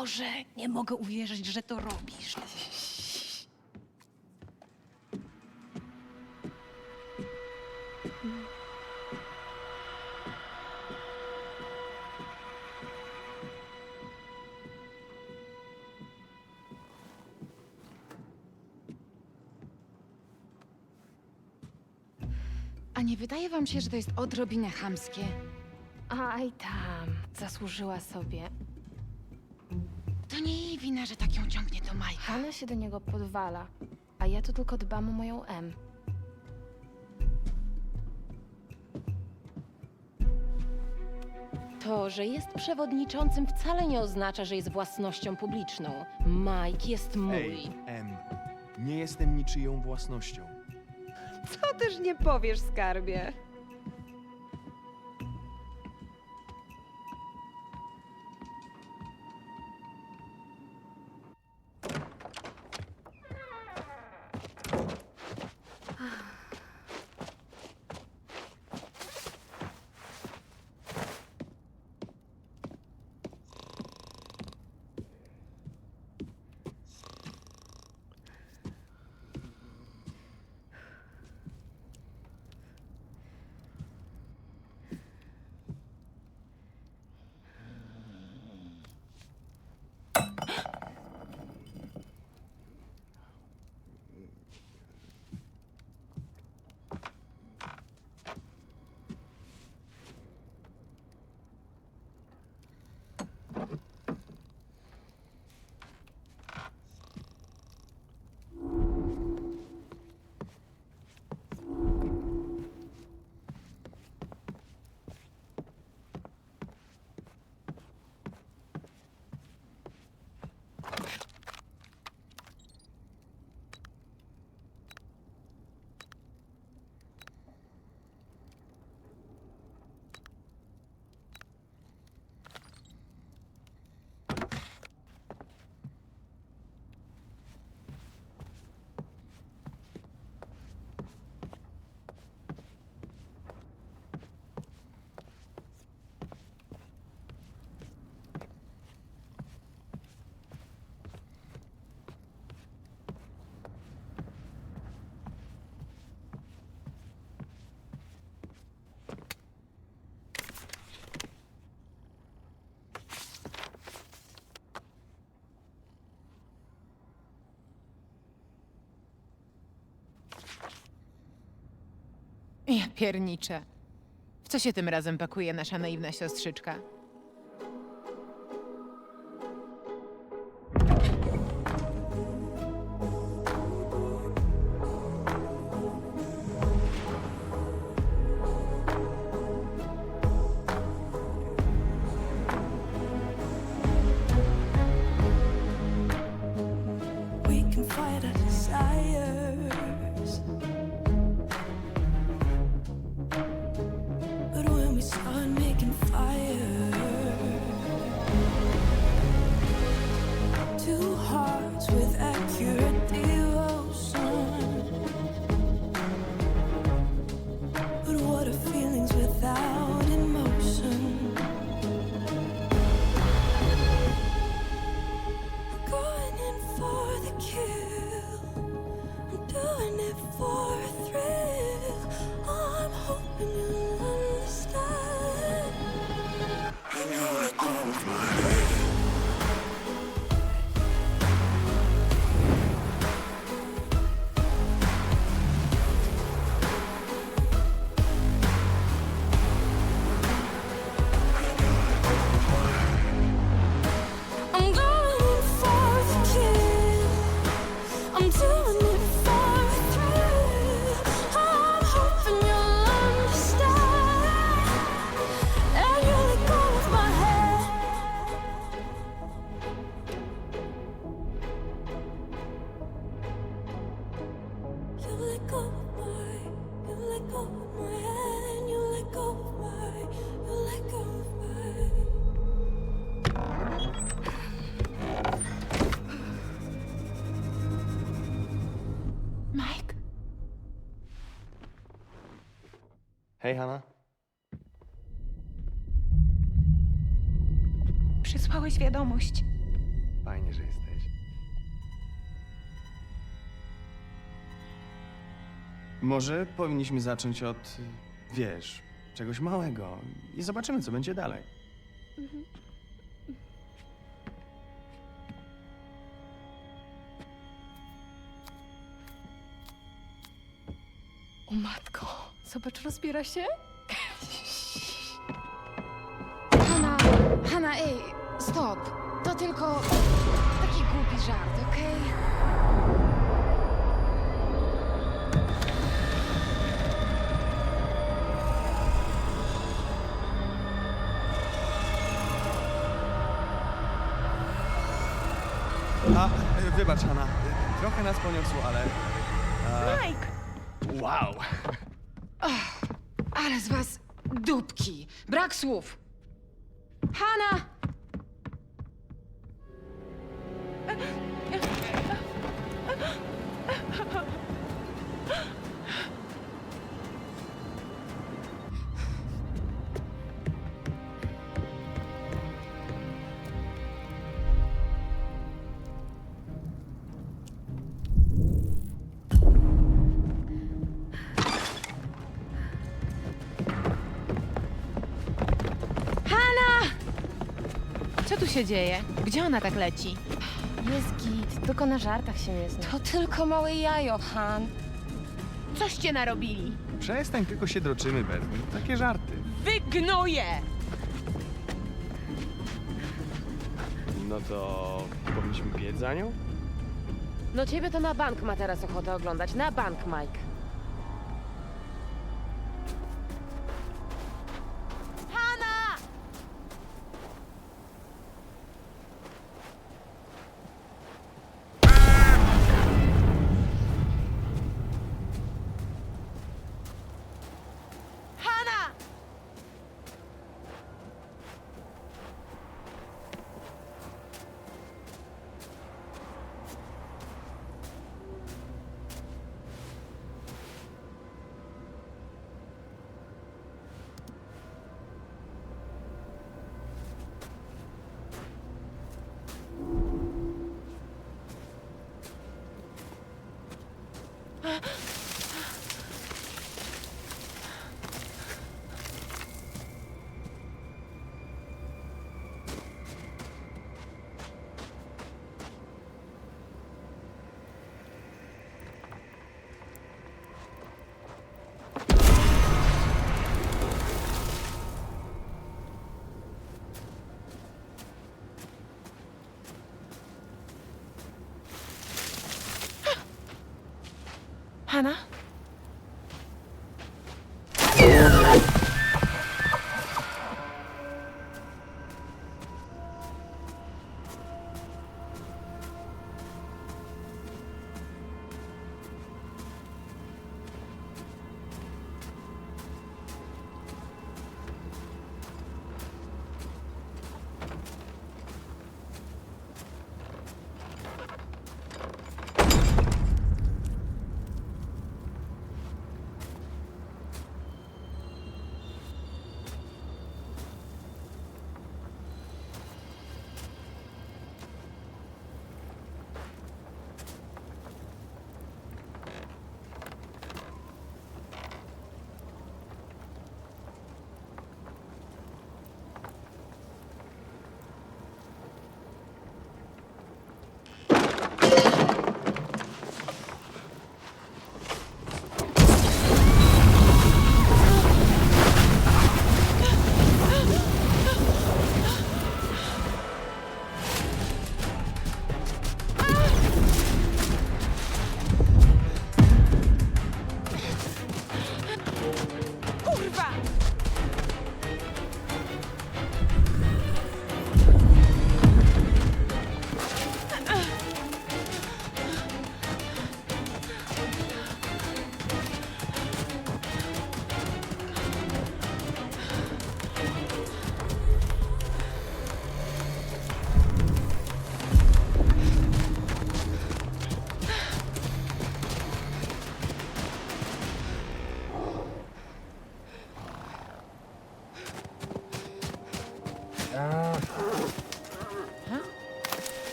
Boże, nie mogę uwierzyć, że to robisz. A nie wydaje wam się, że to jest odrobinę chamskie? Aj tam, zasłużyła sobie. Że tak ją ciągnie do Majka. Ona się do niego podwala, a ja tu tylko dbam o moją M. To, że jest przewodniczącym wcale nie oznacza, że jest własnością publiczną. Mike jest mój. Ej, Em, nie jestem niczyją własnością. To też nie powiesz, skarbie. Ja pierniczę. W co się tym razem pakuje nasza naiwna siostrzyczka? Hej, Hanna. Przysłałeś wiadomość. Fajnie, że jesteś. Może powinniśmy zacząć od, wiesz, czegoś małego i zobaczymy, co będzie dalej. O zobacz, rozbiera się? Hanna, Hanna, ej, stop. To tylko taki głupi żart, okej? A, wybacz, Hanna. Trochę nas poniosło, ale... Mike! Wow! Ale z was dupki. Brak słów. Hanna! Tu się dzieje? Gdzie ona tak leci? Jest git, tylko na żartach się nie zna. To tylko małe jajo, Han. Coście narobili? Przestań, tylko się droczymy, Beth. Takie żarty. Wygnuję! No to powinniśmy biec za nią? No ciebie to na bank ma teraz ochotę oglądać. Na bank, Mike.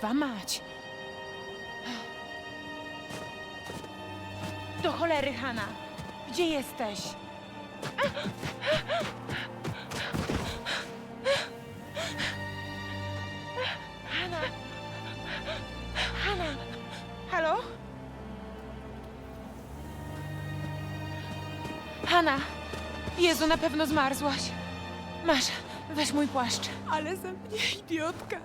Kurwa mać! Do cholery, Hanna! Gdzie jesteś? Hanna! Hanna! Halo? Hanna! Jezu, na pewno zmarzłaś. Masz, weź mój płaszcz. Ale ze mnie idiotka.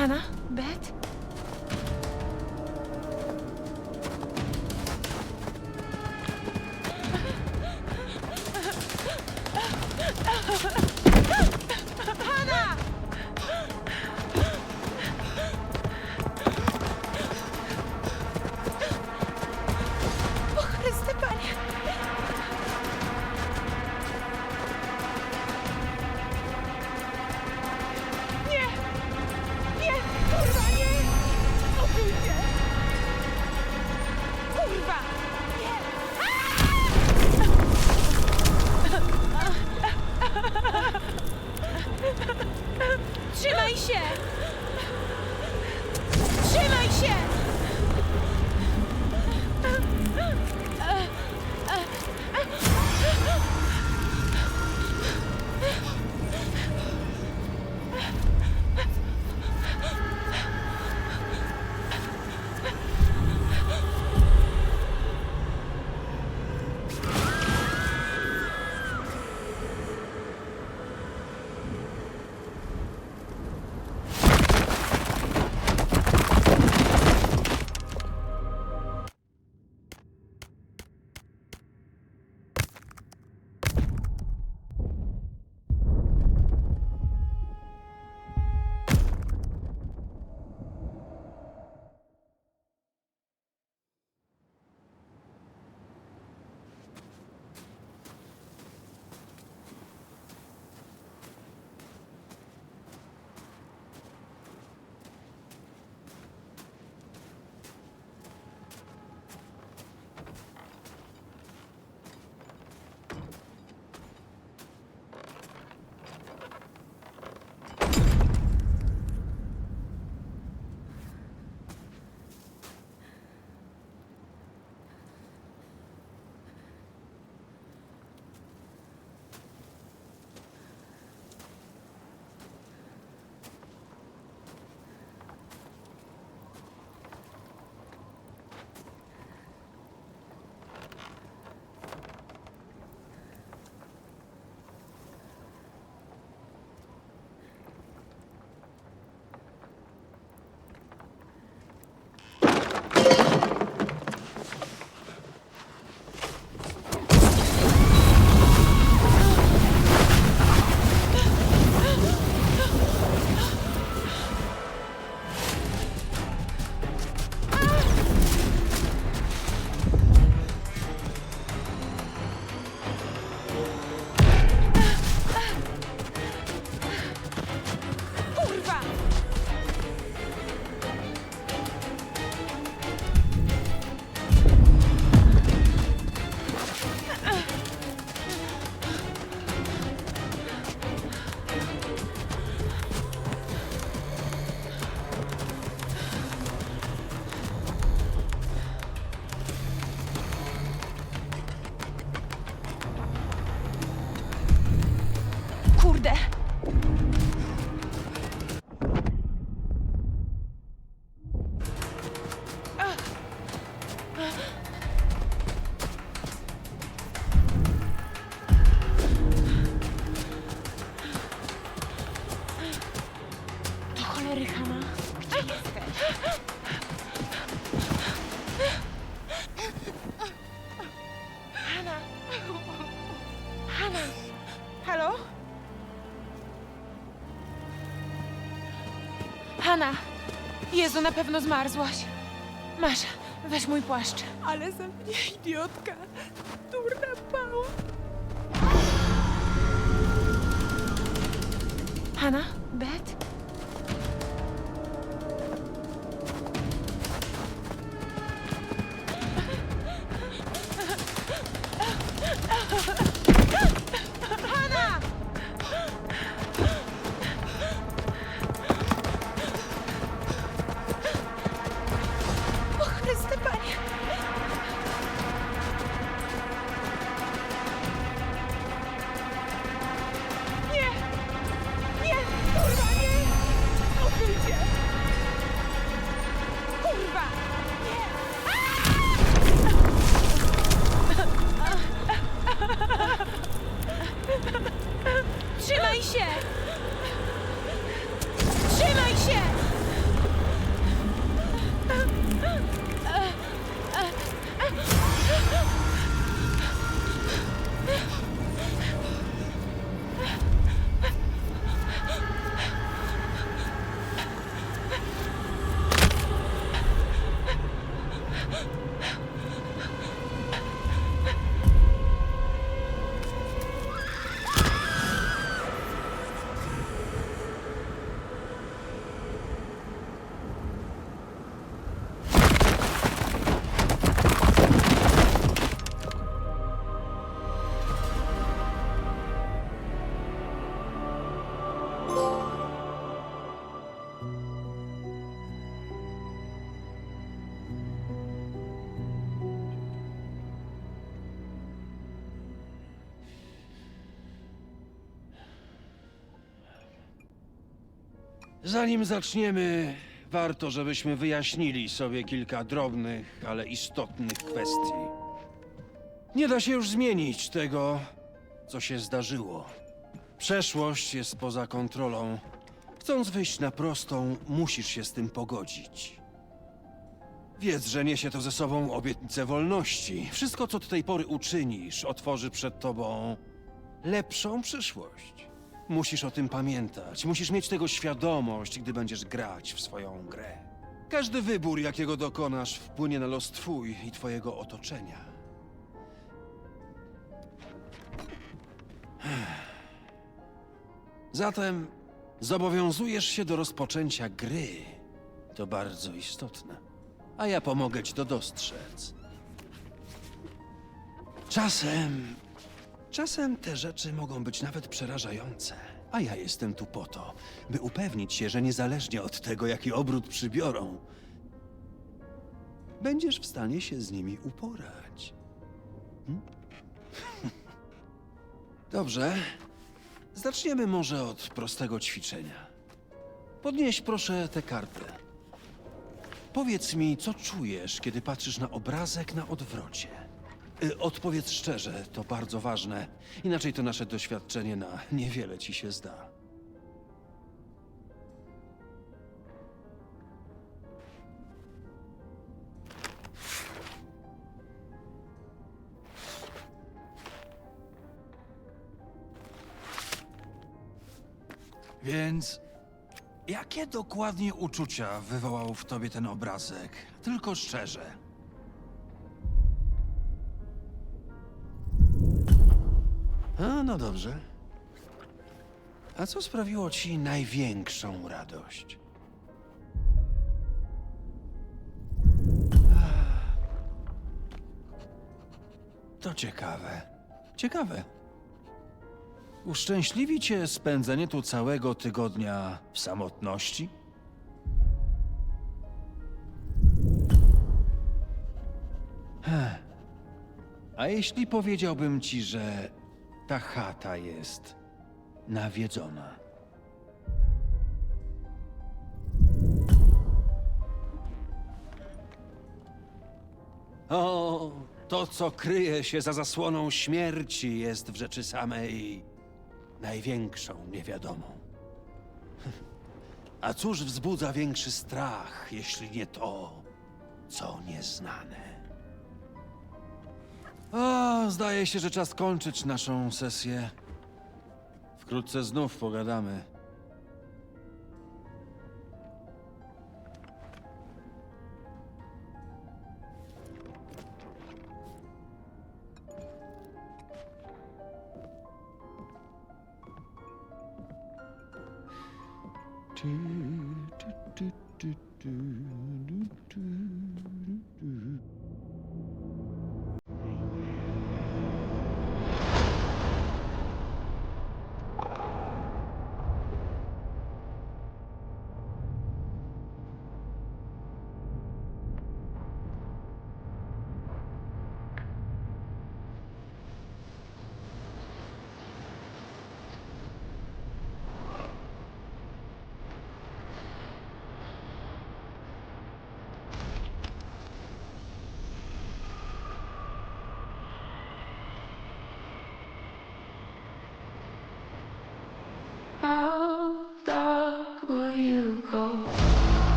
Hanna? Bet? Hanna! Jezu, na pewno zmarzłaś. Masz, weź mój płaszcz. Ale ze mnie idiotka. Durna pała. Hanna? Bet? 我杀你！我给钱。Zanim zaczniemy, warto, żebyśmy wyjaśnili sobie kilka drobnych, ale istotnych kwestii. Nie da się już zmienić tego, co się zdarzyło. Przeszłość jest poza kontrolą. Chcąc wyjść na prostą, musisz się z tym pogodzić. Wiedz, że niesie to ze sobą obietnicę wolności. Wszystko, co do tej pory uczynisz, otworzy przed tobą lepszą przyszłość. Musisz o tym pamiętać. Musisz mieć tego świadomość, gdy będziesz grać w swoją grę. Każdy wybór, jakiego dokonasz, wpłynie na los twój i twojego otoczenia. Zatem zobowiązujesz się do rozpoczęcia gry. To bardzo istotne. A ja pomogę ci to dostrzec. Czasem Czasem te rzeczy mogą być nawet przerażające. A ja jestem tu po to, by upewnić się, że niezależnie od tego, jaki obrót przybiorą, będziesz w stanie się z nimi uporać. Hm? Dobrze. Zaczniemy może od prostego ćwiczenia. Podnieś proszę tę kartę. Powiedz mi, co czujesz, kiedy patrzysz na obrazek na odwrocie. Y, Odpowiedz szczerze, to bardzo ważne. Inaczej to nasze doświadczenie na niewiele ci się zda. Więc jakie dokładnie uczucia wywołał w tobie ten obrazek? Tylko szczerze. No dobrze. A co sprawiło ci największą radość? To ciekawe. Ciekawe. Uszczęśliwi cię spędzenie tu całego tygodnia w samotności? A jeśli powiedziałbym ci, że ta chata jest nawiedzona? O, to co kryje się za zasłoną śmierci jest w rzeczy samej największą niewiadomą. A cóż wzbudza większy strach, jeśli nie to, co nieznane? O, zdaje się, że czas kończyć naszą sesję. Wkrótce znów pogadamy.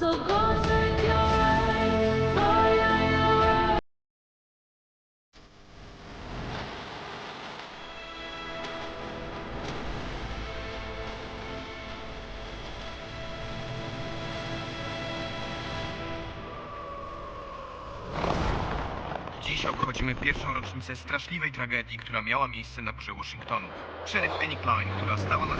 So go Dziś obchodzimy pierwszą rocznicę straszliwej tragedii, która miała miejsce na górze Washingtonu. Szeryf Annie Klein, która stała na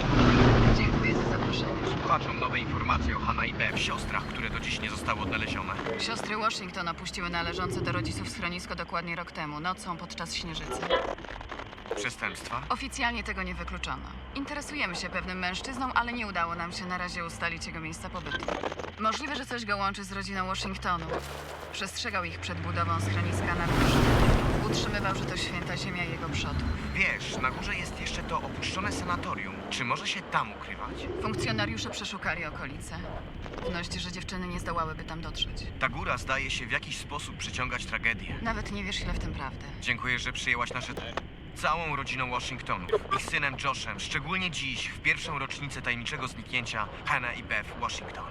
Dziękuję za zaproszenie. słuchaczom nowe informacje o Hannah i Bev, siostrach, które do dziś nie zostały odnalezione. Siostry Washington opuściły należące do rodziców schronisko dokładnie rok temu, nocą podczas śnieżycy. Przestępstwa? Oficjalnie tego nie wykluczono. Interesujemy się pewnym mężczyzną, ale nie udało nam się na razie ustalić jego miejsca pobytu. Możliwe, że coś go łączy z rodziną Washingtonu. Przestrzegał ich przed budową schroniska na górze. Utrzymywał, że to święta ziemia jego przodków. Wiesz, na górze jest jeszcze to opuszczone sanatorium. Czy może się tam ukrywać? Funkcjonariusze przeszukali okolice. Wność, że dziewczyny nie zdołałyby tam dotrzeć. Ta góra zdaje się w jakiś sposób przyciągać tragedię. Nawet nie wiesz, ile w tym prawdy. Dziękuję, że przyjęłaś nasze... Całą rodziną Washingtonów, ich synem Joshem, szczególnie dziś, w pierwszą rocznicę tajemniczego zniknięcia Hannah i Bev Washington.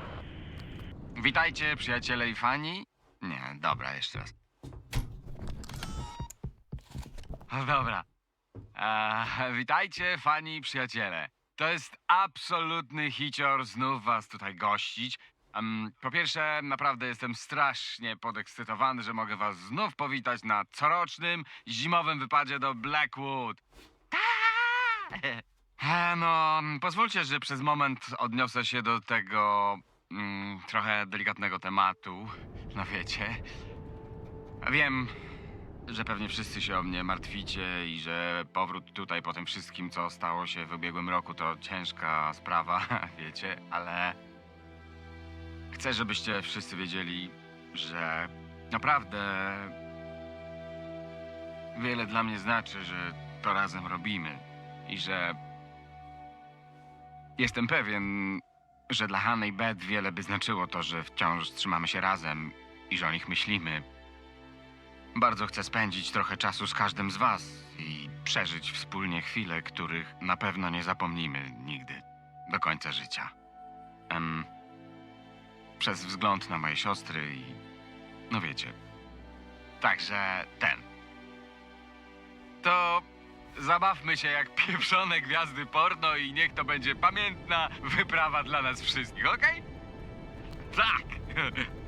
Witajcie, przyjaciele i fani. Nie, dobra, jeszcze raz. O, Dobra. E, witajcie, fani i przyjaciele. To jest absolutny hicior znów was tutaj gościć. Po pierwsze, naprawdę jestem strasznie podekscytowany, że mogę was znów powitać na corocznym zimowym wypadzie do Blackwood. Ta! E, no, pozwólcie, że przez moment odniosę się do tego mm, trochę delikatnego tematu. No wiecie. Wiem, że pewnie wszyscy się o mnie martwicie i że powrót tutaj po tym wszystkim, co stało się w ubiegłym roku, to ciężka sprawa, wiecie, ale chcę, żebyście wszyscy wiedzieli, że naprawdę wiele dla mnie znaczy, że to razem robimy i że jestem pewien, że dla Hanny i Beth wiele by znaczyło to, że wciąż trzymamy się razem i że o nich myślimy. Bardzo chcę spędzić trochę czasu z każdym z was i przeżyć wspólnie chwile, których na pewno nie zapomnimy nigdy, do końca życia. Em, przez wzgląd na moje siostry i... no wiecie. Także ten. To zabawmy się jak pieprzone gwiazdy porno i niech to będzie pamiętna wyprawa dla nas wszystkich, okej? Tak!